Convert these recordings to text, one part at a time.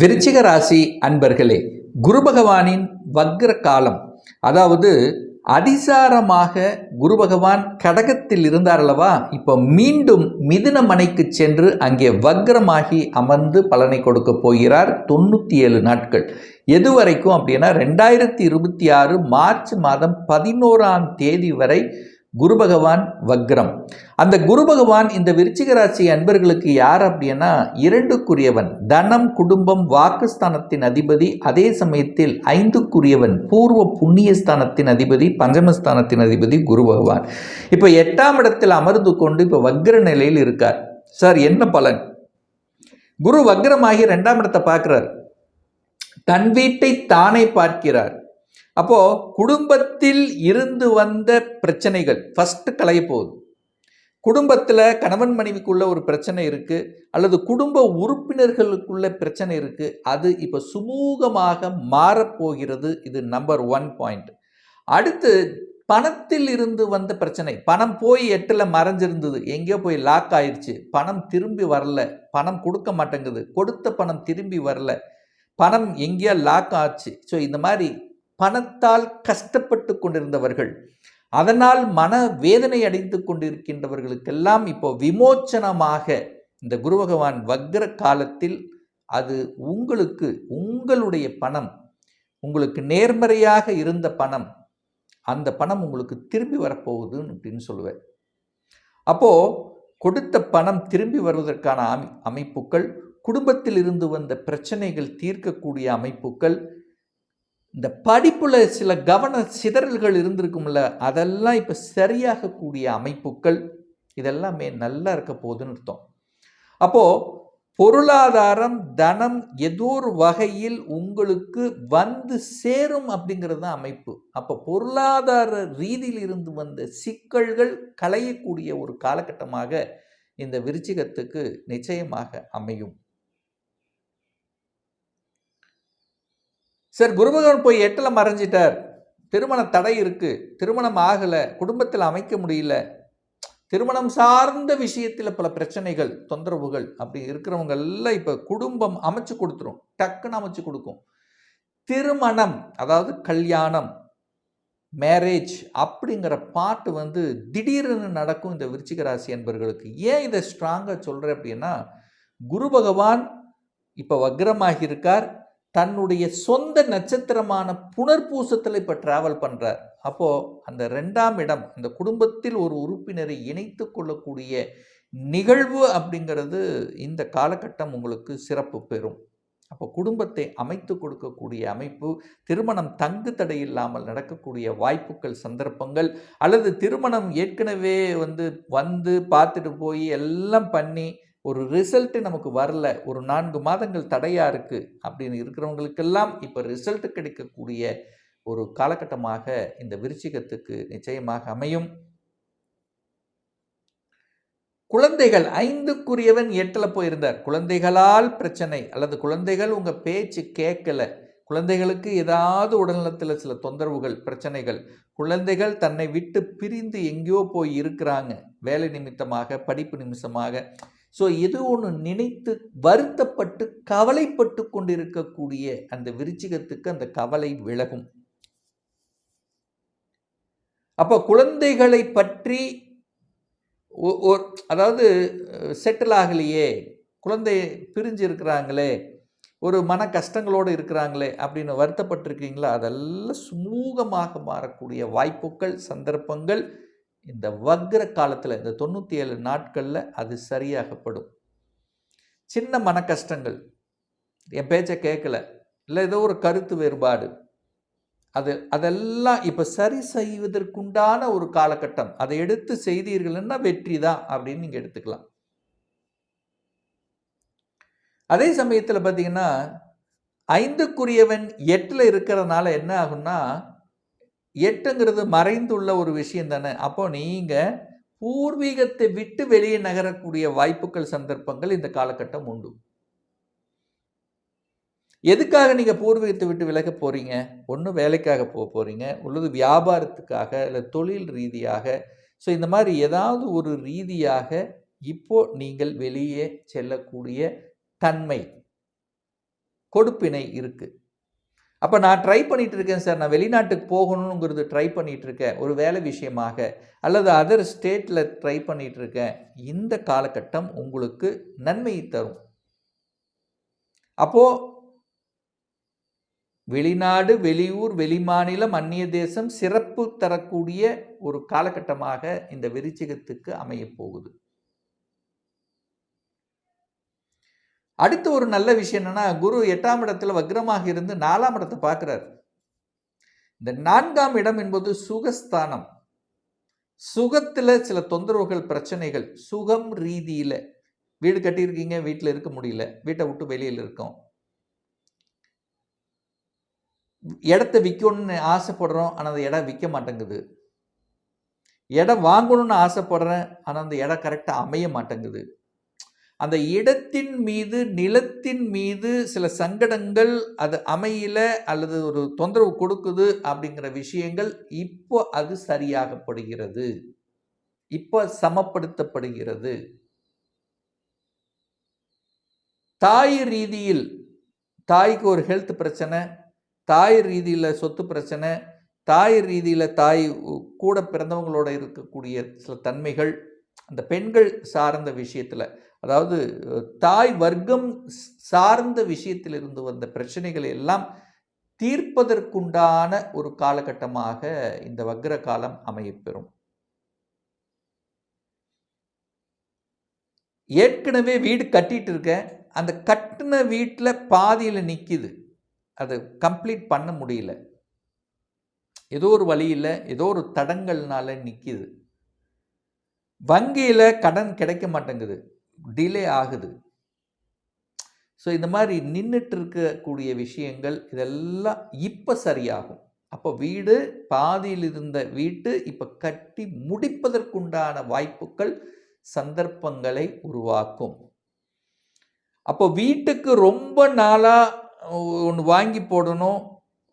விருச்சிக ராசி அன்பர்களே குரு பகவானின் வக்ர காலம் அதாவது அதிசாரமாக குரு பகவான் கடகத்தில் இருந்தார் அல்லவா? இப்போ மீண்டும் மிதுன மனைக்கு சென்று அங்கே வக்ரமாகி அமர்ந்து பலனை கொடுக்க போகிறார் தொண்ணூற்றி ஏழு நாட்கள். எது வரைக்கும் அப்படின்னா ரெண்டாயிரத்தி இருபத்தி ஆறு மார்ச் மாதம் பதினோராம் தேதி வரை குரு பகவான் வக்ரம். அந்த குரு பகவான் இந்த விருச்சிக ராசி அன்பர்களுக்கு யார் அப்படின்னா இரண்டுக்குரியவன் தனம் குடும்பம் வாக்குஸ்தானத்தின் அதிபதி அதே சமயத்தில் ஐந்துக்குரியவன் பூர்வ புண்ணியஸ்தானத்தின் அதிபதி பஞ்சமஸ்தானத்தின் அதிபதி குரு பகவான். இப்போ எட்டாம் இடத்தில் அமர்ந்து கொண்டு இப்போ வக்ர நிலையில் இருக்கார். சார் என்ன பலன்? குரு வக்ரமாகி ரெண்டாம் இடத்தை பார்க்குறார். தன் வீட்டை தானே பார்க்கிறார். அப்போ குடும்பத்தில் இருந்து வந்த பிரச்சனைகள் ஃபஸ்ட்டு களைய போகுது. குடும்பத்தில் கணவன் மனைவிக்குள்ள ஒரு பிரச்சனை இருக்குது அல்லது குடும்ப உறுப்பினர்களுக்குள்ள பிரச்சனை இருக்குது அது இப்போ சுமூகமாக மாறப்போகிறது இது நம்பர் ஒன் பாயிண்ட் அடுத்து பணத்தில் இருந்து வந்த பிரச்சனை பணம் போய் எட்டில் மறைஞ்சிருந்தது எங்கேயோ போய் லாக் ஆயிடுச்சு பணம் திரும்பி வரல பணம் கொடுக்க மாட்டேங்குது கொடுத்த பணம் திரும்பி வரல பணம் எங்கேயோ லாக் ஆச்சு. ஸோ இந்த மாதிரி பணத்தால் கஷ்டப்பட்டு கொண்டிருந்தவர்கள் அதனால் மன வேதனை அடைந்து கொண்டிருக்கின்றவர்களுக்கெல்லாம் இப்போ விமோச்சனமாக இந்த குரு பகவான் வக்ர காலத்தில் அது உங்களுக்கு உங்களுடைய பணம் உங்களுக்கு நேர்மறையாக இருந்த பணம் அந்த பணம் உங்களுக்கு திரும்பி வரப்போகுதுன்னு அப்படின்னு சொல்லுவேன். அப்போது கொடுத்த பணம் திரும்பி வருவதற்கான அமை அமைப்புகள் குடும்பத்தில் இருந்து வந்த பிரச்சனைகள் தீர்க்கக்கூடிய அமைப்புகள் இந்த படிப்பில் சில கவன சிதறல்கள் இருந்திருக்கும்ல அதெல்லாம் இப்போ சரியாகக்கூடிய அமைப்புகள் இதெல்லாமே நல்லா இருக்க போகுதுன்னு அர்த்தம். அப்போது பொருளாதாரம் தனம் ஏதோ ஒரு வகையில் உங்களுக்கு வந்து சேரும் அப்படிங்கிறது தான் அமைப்பு. அப்போ பொருளாதார ரீதியில் இருந்து வந்த சிக்கல்கள் களையக்கூடிய ஒரு காலகட்டமாக இந்த விருச்சிகத்துக்கு நிச்சயமாக அமையும். சார் குருபகவான் போய் எட்டில் மறைஞ்சிட்டார். திருமண தடை இருக்குது திருமணம் ஆகலை. குடும்பத்தில் அமைக்க முடியல. திருமணம் சார்ந்த விஷயத்தில் பல பிரச்சனைகள் தொந்தரவுகள் அப்படி இருக்கிறவங்க எல்லாம் இப்போ குடும்பம் அமைச்சு கொடுத்துரும். டக்குன்னு அமைச்சு கொடுக்கும். திருமணம் அதாவது கல்யாணம் மேரேஜ் அப்படிங்கிற பாட்டு வந்து திடீர்னு நடக்கும் இந்த விருச்சிக ராசி என்பவர்களுக்கு ஏன் இதை ஸ்ட்ராங்காக சொல்கிறேன் அப்படின்னா குரு பகவான் இப்போ வக்ரமாகி இருக்கார். தன்னுடைய சொந்த நட்சத்திரமான புனர்பூசத்தில் இப்போ ட்ராவல் பண்ணுறார் அப்போது அந்த ரெண்டாம் இடம் அந்த குடும்பத்தில் ஒரு உறுப்பினரை இணைத்து கொள்ளக்கூடிய நிகழ்வு அப்படிங்கிறது இந்த காலகட்டம் உங்களுக்கு சிறப்பு பெறும். அப்போ குடும்பத்தை அமைத்து கொடுக்கக்கூடிய அமைப்பு திருமணம் தங்கு தடை இல்லாமல் நடக்கக்கூடிய வாய்ப்புகள் சந்தர்ப்பங்கள் அல்லது திருமணம் ஏற்கனவே வந்து வந்து பார்த்துட்டு போய் எல்லாம் பண்ணி ஒரு ரிசல்ட்டு நமக்கு வரல ஒரு நான்கு மாதங்கள் தடையாக இருக்குது அப்படின்னு இருக்கிறவங்களுக்கெல்லாம் இப்போ ரிசல்ட் கிடைக்கக்கூடிய ஒரு காலகட்டமாக இந்த விருச்சிகத்துக்கு நிச்சயமாக அமையும். குழந்தைகள் ஐந்துக்குரியவன் எட்டில் போயிருந்தார். குழந்தைகளால் பிரச்சனை அல்லது குழந்தைகள் உங்கள் பேச்சு கேட்கல. குழந்தைகளுக்கு ஏதாவது உடல்நலத்தில் சில தொந்தரவுகள் பிரச்சனைகள். குழந்தைகள் தன்னை விட்டு பிரிந்து எங்கேயோ போய் இருக்கிறாங்க. வேலை நிமித்தமாக படிப்பு நிமித்தமாக. ஸோ இது ஒன்று நினைத்து வருத்தப்பட்டு கவலைப்பட்டு கொண்டிருக்கக்கூடிய அந்த விருச்சிகத்துக்கு அந்த கவலை விலகும். அப்போ குழந்தைகளை பற்றி அதாவது செட்டில் ஆகலையே குழந்தை பிரிஞ்சு இருக்கிறாங்களே ஒரு மன கஷ்டங்களோடு இருக்கிறாங்களே அப்படின்னு வருத்தப்பட்டிருக்கீங்களா? அதெல்லாம் சுமூகமாக மாறக்கூடிய வாய்ப்புகள் சந்தர்ப்பங்கள் இந்த வக்ர காலத்தில் இந்த தொண்ணூற்றி ஏழு நாட்களில் அது சரியாகப்படும். சின்ன மன கஷ்டங்கள் என் பேச்சை கேட்கல இல்லை ஏதோ ஒரு கருத்து வேறுபாடு. அது அதெல்லாம் இப்போ சரி செய்வதற்குண்டான ஒரு காலகட்டம். அதை எடுத்து செய்தீர்கள்னா வெற்றி தான் அப்படின்னு நீங்கள் எடுத்துக்கலாம். அதே சமயத்தில் பார்த்தீங்கன்னா ஐந்துக்குரியவன் எட்டில் இருக்கிறதுனால என்ன ஆகும்னா எட்டுங்கிறது மறைந்துள்ள ஒரு விஷயம் தானே? அப்போ நீங்கள் பூர்வீகத்தை விட்டு வெளியே நகரக்கூடிய வாய்ப்புகள் சந்தர்ப்பங்கள் இந்த காலகட்டம் உண்டு. எதுக்காக நீங்கள் பூர்வீகத்தை விட்டு விலக போகிறீங்க ஒன்று வேலைக்காக போக போகிறீங்க உள்ளது வியாபாரத்துக்காக இல்லை தொழில் ரீதியாக. ஸோ இந்த மாதிரி ஏதாவது ஒரு ரீதியாக இப்போ நீங்கள் வெளியே செல்லக்கூடிய தன்மை கொடுப்பினை இருக்குது அப்போ நான் ட்ரை பண்ணிகிட்டு இருக்கேன் சார் நான் வெளிநாட்டுக்கு போகணுங்கிறது ட்ரை பண்ணிட்டு இருக்கேன் ஒரு வேலை விஷயமாக அல்லது அதர் ஸ்டேட்டில் ட்ரை பண்ணிகிட்ருக்கேன் இருக்கேன் இந்த காலகட்டம் உங்களுக்கு நன்மையை தரும். அப்போது வெளிநாடு வெளியூர் வெளிமாநிலம் அந்நிய தேசம் சிறப்பு தரக்கூடிய ஒரு காலகட்டமாக இந்த விருச்சிகத்துக்கு அமையப் அடுத்து ஒரு நல்ல விஷயம் என்னென்னா குரு எட்டாம் இடத்துல வக்ரமாக இருந்து நாலாம் இடத்தை பார்க்குறார். இந்த நான்காம் இடம் என்பது சுகஸ்தானம். சுகத்தில் சில தொந்தரவுகள் பிரச்சனைகள் சுகம் ரீதியில். வீடு கட்டியிருக்கீங்க வீட்டில் இருக்க முடியல வீட்டை விட்டு வெளியில் இருக்கோம். இடத்த விற்கணும்னு ஆசைப்படுறோம் ஆனால் அந்த இடம் விற்க மாட்டேங்குது. இடம் வாங்கணும்னு ஆசைப்படுறேன் ஆனால் அந்த இடம் கரெக்டாக அமைய மாட்டேங்குது. அந்த இடத்தின் மீது நிலத்தின் மீது சில சங்கடங்கள் அது அமையல அல்லது ஒரு தொந்தரவு கொடுக்குது அப்படிங்கிற விஷயங்கள் இப்போ அது சரியாகப்படுகிறது. இப்போ சமப்படுத்தப்படுகிறது. தாய் ரீதியில் தாய்க்கு ஒரு ஹெல்த் பிரச்சனை தாய் ரீதியில் சொத்து பிரச்சனை தாய் ரீதியில் தாய் கூட பிறந்தவங்களோட இருக்கக்கூடிய சில தன்மைகள் அந்த பெண்கள் சார்ந்த விஷயத்தில் அதாவது தாய் வர்க்கம் சார்ந்த விஷயத்தில் இருந்து வந்த பிரச்சனைகளை எல்லாம் தீர்ப்பதற்குண்டான ஒரு காலகட்டமாக இந்த வக்ர காலம் அமையப்பெறும். ஏற்கனவே வீடு கட்டிட்டு இருக்கேன். அந்த கட்டின வீட்டில் பாதியில் நிற்கிது அதை கம்ப்ளீட் பண்ண முடியல. ஏதோ ஒரு வழியில் ஏதோ ஒரு தடங்கள்னால நிற்கிது வங்கியில் கடன் கிடைக்க மாட்டேங்குது. டிலே ஆகுது. ஸோ இந்த மாதிரி நின்றுட்டு இருக்கக்கூடிய விஷயங்கள் இதெல்லாம் இப்போ சரியாகும். அப்போ வீடு பாதியில் இருந்த வீட்டு இப்போ கட்டி முடிப்பதற்குண்டான வாய்ப்புகள் சந்தர்ப்பங்களை உருவாக்கும். அப்போ வீட்டுக்கு ரொம்ப நாளாக ஒன்று வாங்கி போடணும்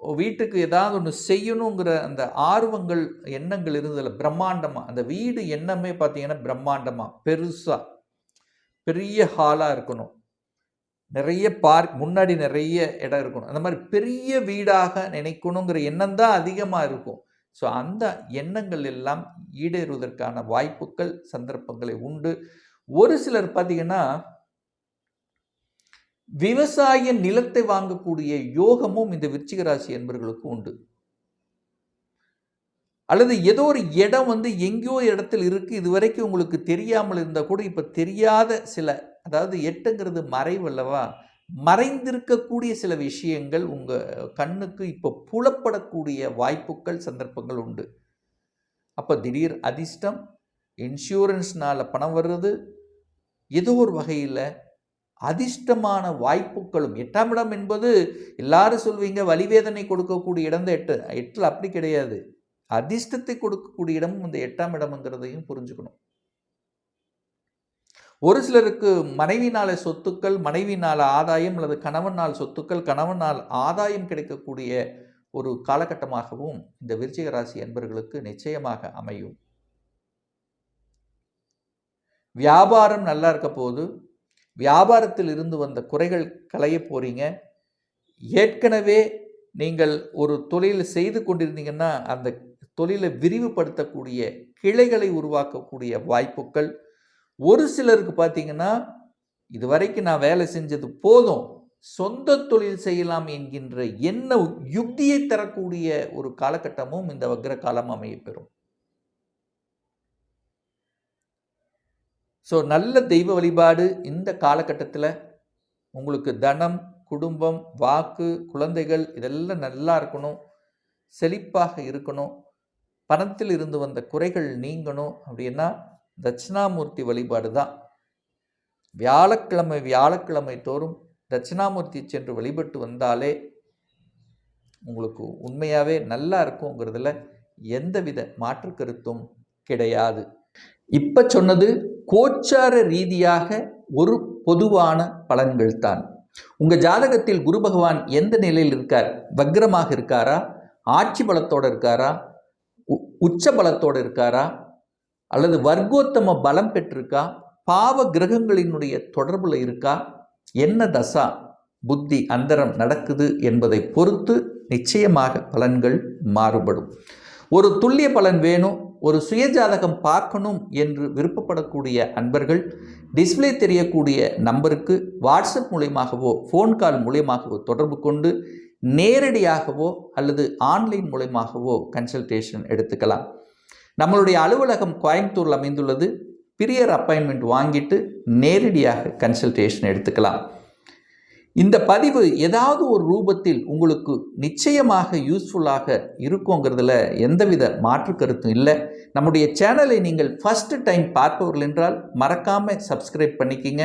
வீட்டுக்கு ஏதாவது ஒன்று செய்யணுங்கிற அந்த ஆர்வங்கள் எண்ணங்கள் இருந்ததில் பிரம்மாண்டமாக அந்த வீடு எண்ணமே பார்த்தீங்கன்னா பிரம்மாண்டமாக பெருசாக பெரிய ஹாலாக இருக்கணும். நிறைய பார்க் முன்னாடி நிறைய இடம் இருக்கணும். அந்த மாதிரி பெரிய வீடாக நினைக்கணுங்கிற எண்ணம் தான் அதிகமாக இருக்கும். ஸோ அந்த எண்ணங்கள் எல்லாம் ஈடேறுவதற்கான வாய்ப்புகள் சந்தர்ப்பங்களை உண்டு. ஒரு சிலர் பார்த்தீங்கன்னா விவசாய நிலத்தை வாங்கக்கூடிய யோகமும் இந்த விருச்சிக ராசி உண்டு. அல்லது ஏதோ ஒரு இடம் வந்து எங்கேயோ இடத்தில் இருக்குது இது வரைக்கும் உங்களுக்கு தெரியாமல் இருந்தால் கூட இப்போ தெரியாத சில அதாவது எட்டுங்கிறது மறைவு அல்லவா? மறைந்திருக்கக்கூடிய சில விஷயங்கள் உங்கள் கண்ணுக்கு இப்போ புலப்படக்கூடிய வாய்ப்புகள் சந்தர்ப்பங்கள் உண்டு. அப்போ திடீர் அதிர்ஷ்டம் இன்சூரன்ஸ்னால் பணம் வர்றது ஏதோ ஒரு வகையில் அதிர்ஷ்டமான வாய்ப்புகளும் எட்டாம் இடம் என்பது எல்லாரும் சொல்வீங்க வலிவேதனை கொடுக்கக்கூடிய இடம் தான் எட்டு. எட்டில் அப்படி கிடையாது. அதிர்ஷ்டத்தை கொடுக்கக்கூடிய இடமும் இந்த எட்டாம் இடம்ங்கிறதையும் புரிஞ்சுக்கணும். ஒரு சிலருக்கு மனைவினால சொத்துக்கள் மனைவினால ஆதாயம் அல்லது கணவனால் சொத்துக்கள் கணவனால் ஆதாயம் கிடைக்கக்கூடிய ஒரு காலகட்டமாகவும் இந்த விருச்சிக ராசி அன்பர்களுக்கு நிச்சயமாக அமையும். வியாபாரம் நல்லா இருக்க போது வியாபாரத்தில் இருந்து வந்த குறைகள் களைய போறீங்க. ஏற்கனவே நீங்கள் ஒரு தொழில் செய்து கொண்டிருந்தீங்கன்னா அந்த தொழிலை விரிவுபடுத்தக்கூடிய கிளைகளை உருவாக்கக்கூடிய வாய்ப்புகள். ஒரு சிலருக்கு பார்த்தீங்கன்னா இது வரைக்கும் நான் வேலை செஞ்சது போதும் சொந்த தொழில் செய்யலாம் என்கின்ற என்ன யுக்தியை தரக்கூடிய ஒரு காலகட்டமும் இந்த வக்ர காலம் அமையப்பெறும். ஸோ நல்ல தெய்வ வழிபாடு இந்த காலகட்டத்தில் உங்களுக்கு தனம் குடும்பம் வாக்கு குழந்தைகள் இதெல்லாம் நல்லா இருக்கணும் செழிப்பாக இருக்கணும். பணத்தில் இருந்து வந்த குறைகள் நீங்கணும் அப்படின்னா தட்சிணாமூர்த்தி வழிபாடு தான். வியாழக்கிழமை வியாழக்கிழமை தோறும் தட்சிணாமூர்த்தி சென்று வழிபட்டு வந்தாலே உங்களுக்கு உண்மையாகவே நல்லா இருக்குங்கிறதுல எந்தவித மாற்று கருத்தும் கிடையாது. இப்போ சொன்னது கோச்சார ரீதியாக ஒரு பொதுவான பலன்கள் தான். உங்கள் ஜாதகத்தில் குரு பகவான் எந்த நிலையில் இருக்கார்? வக்ரமாக இருக்காரா? ஆட்சி பலத்தோடு இருக்காரா? உச்ச பலத்தோடு இருக்காரா? அல்லது வர்க்கோத்தம பலம் பெற்றிருக்கா? பாவ கிரகங்களினுடைய தொடர்பில் இருக்கா? என்ன தசா? புத்தி அந்தரம் நடக்குது என்பதை பொறுத்து நிச்சயமாக பலன்கள் மாறுபடும். ஒரு துல்லிய பலன் வேணும் ஒரு சுயஜாதகம் பார்க்கணும் என்று விருப்பப்படக்கூடிய அன்பர்கள் டிஸ்ப்ளே தெரியக்கூடிய நம்பருக்கு வாட்ஸ்அப் மூலியமாகவோ ஃபோன் கால் மூலியமாகவோ தொடர்பு கொண்டு நேரடியாகவோ அல்லது ஆன்லைன் மூலயமாகவோ கன்சல்டேஷன் எடுத்துக்கலாம். நம்மளுடைய அலுவலகம் கோயம்புத்தூரில் அமைந்துள்ளது. பிரியர் அப்பாயின்மெண்ட் வாங்கிட்டு நேரடியாக கன்சல்டேஷன் எடுத்துக்கலாம். இந்த பதிவு ஏதாவது ஒரு ரூபத்தில் உங்களுக்கு நிச்சயமாக யூஸ்ஃபுல்லாக இருக்குங்கிறதுல எந்தவித மாற்று கருத்தும் இல்லை. நம்முடைய சேனலை நீங்கள் ஃபஸ்ட்டு டைம் பார்ப்பவர்கள் என்றால் மறக்காமல் சப்ஸ்கிரைப் பண்ணிக்கிங்க.